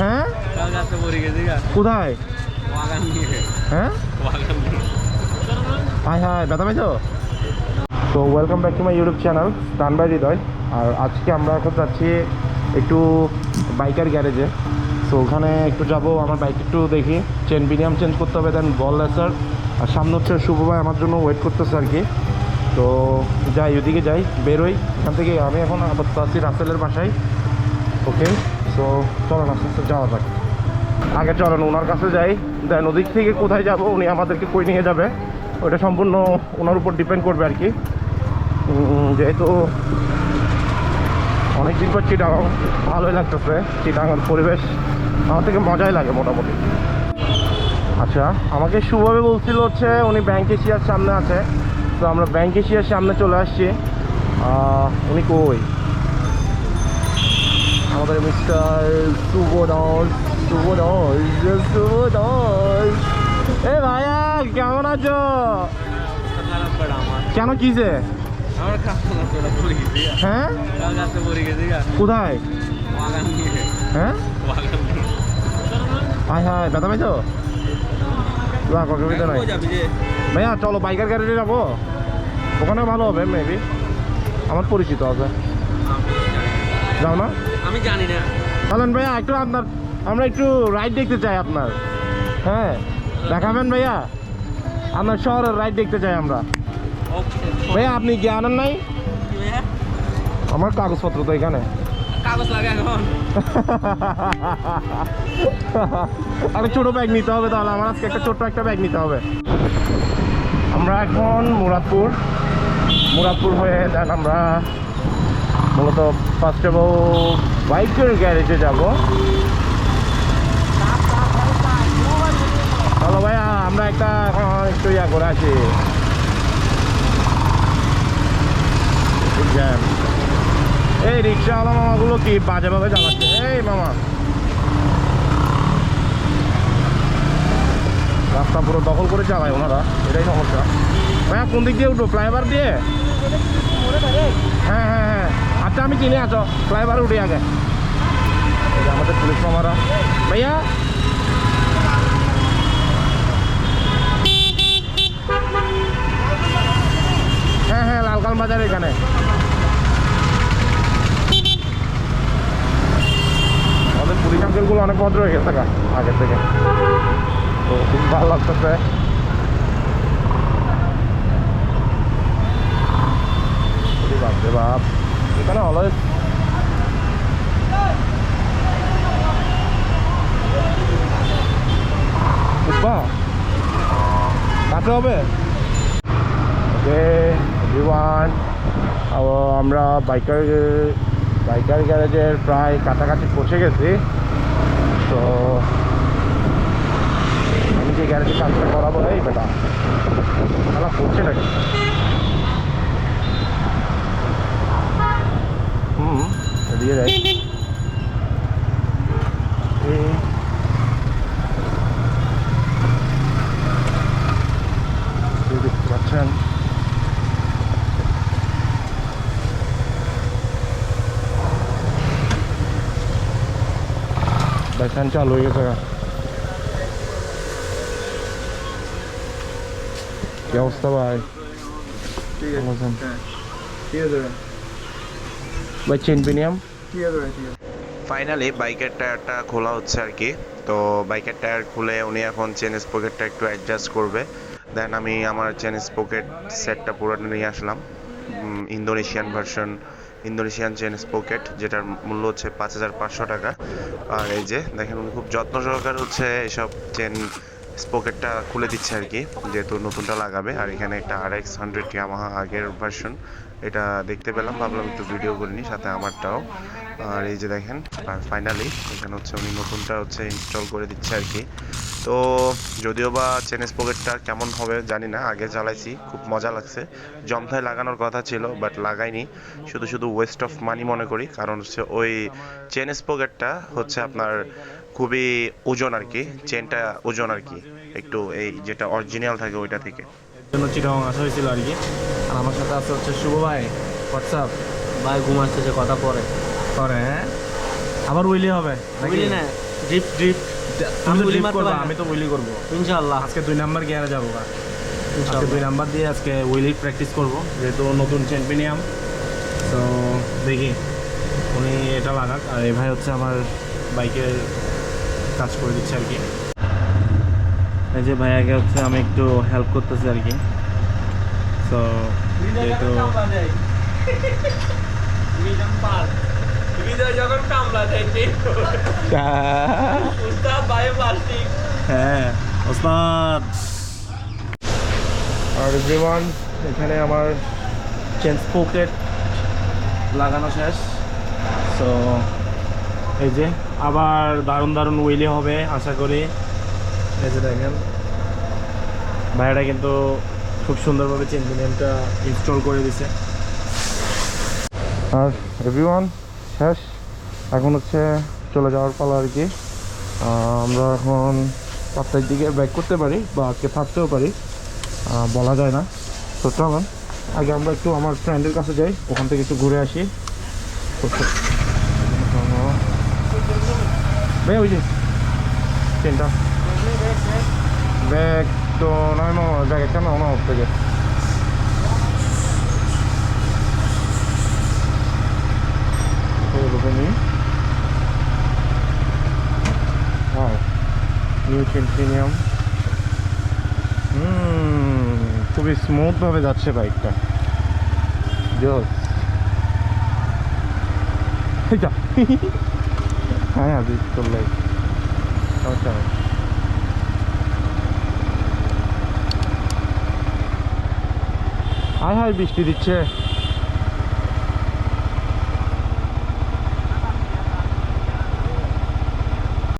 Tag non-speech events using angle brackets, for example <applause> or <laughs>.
হ্যাঁ কোথায়? হ্যাঁ? হাই হাই ব্যথা পাইছো তো welcome back to my YouTube channel stan by Hridoy আর আজকে আমরা এখন যাচ্ছি একটু বাইকার গ্যারেজে তো ওখানে একটু যাব, আমার বাইক একটু দেখি। চেন বিনিয়াম চেঞ্জ করতে হবে দেন বল লেসার আর সামনে হচ্ছে শুভ ভাই আমার জন্য ওয়েট করতেছে আর কি। তো যাই, ওদিকে যাই, বেরোই। এখান থেকে আমি এখন আপাতত আছি রাসেলের বাসায়। ওকে সো চলো আস্তে আস্তে যাওয়া যাক। আগে চলেন, ওনার কাছে যাই, দেন ওদিক থেকে কোথায় যাব, উনি আমাদেরকে কই নিয়ে যাবে। ওটা সম্পূর্ণ ওনার উপর ডিপেন্ড করবে আর কি। যেহেতু অনেক দিন পর চিটাগাং, ভালোই লাগতেছে চিটাগাংয়ের পরিবেশ আমার থেকে মজাই লাগে মোটামুটি। আচ্ছা আমাকে শুভভাবে বলছিল হচ্ছে উনি ব্যাংক এশিয়ার সামনে আছে, তো আমরা ব্যাংক এশিয়ার সামনে চলে আসছি। উনি কই? আমাদের মিস্টার সুবোধস সুবোধস সুবোধস এ ভাইয়া, কেমন আছো? কেন কিসে? হ্যাঁ? কোথায়? হ্যাঁ? হাই হাই ব্যথা পাইছো? অসুবিধা নাই। ভাইয়া, চলো বাইকার গ্যারেজে যাব। ওখানে ভালো হবে মেবি আমার পরিচিত আছে। যাও না? আমি জানি না। চলেন ভাইয়া একটু আপনার আমরা একটু রাইড দেখতে চাই আপনার। হ্যাঁ? দেখাবেন ভাইয়া? আপনার শহরের রাইড দেখতে চাই আমরা। ভাইয়া আপনি কি আনেন নাই? আমার কাগজপত্র তো এখানে। কাগজ লাগে এখন। <laughs> আরে ছোট ব্যাগ নিতে হবে তাহলে আমার আজকে একটা ছোট্ট একটা ব্যাগ নিতে হবে। আমরা এখন মুরাদপুর। মুরাদপুর হয়ে দেন আমরা মূলত ফার্স্ট অফ অল বাইকের গ্যারেজে যাব। হ্যালো ভাইয়া, আমরা একটা একটু ইয়া করে আছি এই রিক্সাওয়ালা মামাগুলো কি বাজেভাবে চালাচ্ছে এই মামা। রাস্তা পুরো দখল করে চালায় ওনারা, এটাই সমস্যা। ভাইয়া, কোন দিক দিয়ে উঠবো? ফ্লাইওভার দিয়ে? হ্যাঁ হ্যাঁ আচ্ছা আমি চিনি আছো। ফ্লাইওভারে উঠি আগে আমাদের পুলিশ মামারা। ভাইয়া। হ্যাঁ হ্যাঁ লালকাল বাজার এখানে। আমাদের পুলিশ আঙ্কেলগুলো অনেক ভদ্র হয়ে গেছে আগের থেকে। তো খুব ভালো লাগতেছে। এখানে অলওয়েজ উব্বা কাছে হবে? ওকে এভরিওয়ান আমরা বাইকার বাইকার গ্যারেজের প্রায় কাছাকাছি পৌঁছে গেছি। তো, আমি যে গ্যারেজে কাজটা করাবো, এই বেটা। তারা করছে নাকি দিয়ে দেয় এই এই দেখতে পাচ্ছেন ভাই ফ্যান চালু হয়ে গেছে গা। কি অবস্থা ভাই ঠিক ভালো আছেন? হ্যাঁ ঠিক আছে ভাই ভাই চেন পিনিয়াম ফাইনালি বাইকের টায়ারটা খোলা হচ্ছে আর কি। তো বাইকের টায়ার খুলে উনি এখন চেন স্পকেটটা একটু অ্যাডজাস্ট করবে। দেন আমি আমার চেন স্পকেট সেটটা পুরোটা নিয়ে আসলাম। Indonesian version Indonesian chain sprocket যেটার মূল্য হচ্ছে পাঁচ হাজার পাঁচশো টাকা। আর এই যে, দেখেন উনি খুব যত্ন সহকারে হচ্ছে এসব চেন স্পকেটটা খুলে দিচ্ছে আর কি, যেহেতু নতুনটা লাগাবে। আর এখানে একটা আর এক্স হান্ড্রেড ইয়ামাহা আগের ভার্সন এটা দেখতে পেলাম। ভাবলাম একটু ভিডিও করে নিই, সাথে আমারটাও। আর এই যে দেখেন, আর ফাইনালি এখানে হচ্ছে উনি নতুনটা হচ্ছে ইনস্টল করে দিচ্ছে আর কি। তো যদিও বা চেন স্পকেটটা কেমন হবে জানি না, আগে চালাইছি, খুব মজা লাগছে। জমথায় লাগানোর কথা ছিল বাট লাগাইনি। শুধু শুধু ওয়েস্ট অফ মানি মনে করি, কারণ হচ্ছে ওই চেন স্পকেটটা হচ্ছে আপনার খুবই ওজন আর কি চেনটা ওজন আর কি একটু এই যেটা অরিজিনাল থাকে ওইটা থেকে। জন্য চিটাং আসা হয়েছিল আর কি। আর আমার সাথে আছে হচ্ছে শুভ ভাই হোয়াটসঅ্যাপ। ভাই ঘুমাচ্ছে কথা পরে। করে হ্যাঁ? আবার উইলি হবে? বুঝলি না ড্রিপ ড্রিপ আমি উইলি করবা, পারি তো উইলি করব। ইনশাআল্লাহ। আজকে দুই নাম্বার গিয়ারে যাব আজকে দুই নাম্বার দিয়ে আজকে উইলি প্র্যাকটিস করব যেহেতু নতুন চ্যাম্পিয়নিয়াম তো দেখি উনি এটা লাগাক। আর এই ভাই হচ্ছে আমার বাইকের কাজ করে দিচ্ছে আর কি। এই যে ভাইয়াকে হচ্ছে আমি একটু হেল্প করতেছি আর কি। তো যেহেতু হ্যাঁ আর এখানে আমার চেঞ্জ পকেট লাগানো শেষ। সো এই যে, আবার দারুণ দারুণ উইলে হবে, আশা করি। এই যে দেখেন, ভাইয়াটা কিন্তু খুব সুন্দরভাবে চেঞ্জ ইঞ্জিনটা ইনস্টল করে দিছে। আর এভরিওয়ান শেষ। এখন হচ্ছে চলে যাওয়ার পালা আর কি। আমরা এখন পাঁচটার দিকে ব্যাক করতে পারি বা আজকে থাকতেও পারি। বলা যায় না। তো চলেন, আগে আমরা একটু আমার ফ্রেন্ডের কাছে যাই, ওখান থেকে একটু ঘুরে আসি। তো চ- ভাই ওই যে চেনটা ব্যাগ তো নয় ব্যাগ একটা নাও না ওর থেকে. নিউ টিনটিনিয়াম হুম খুবই স্মুথভাবে যাচ্ছে বাইকটা জোস <laughs> যা হ্যাঁ আজ চললাই আচ্ছা হাই হাই বৃষ্টি দিচ্ছে।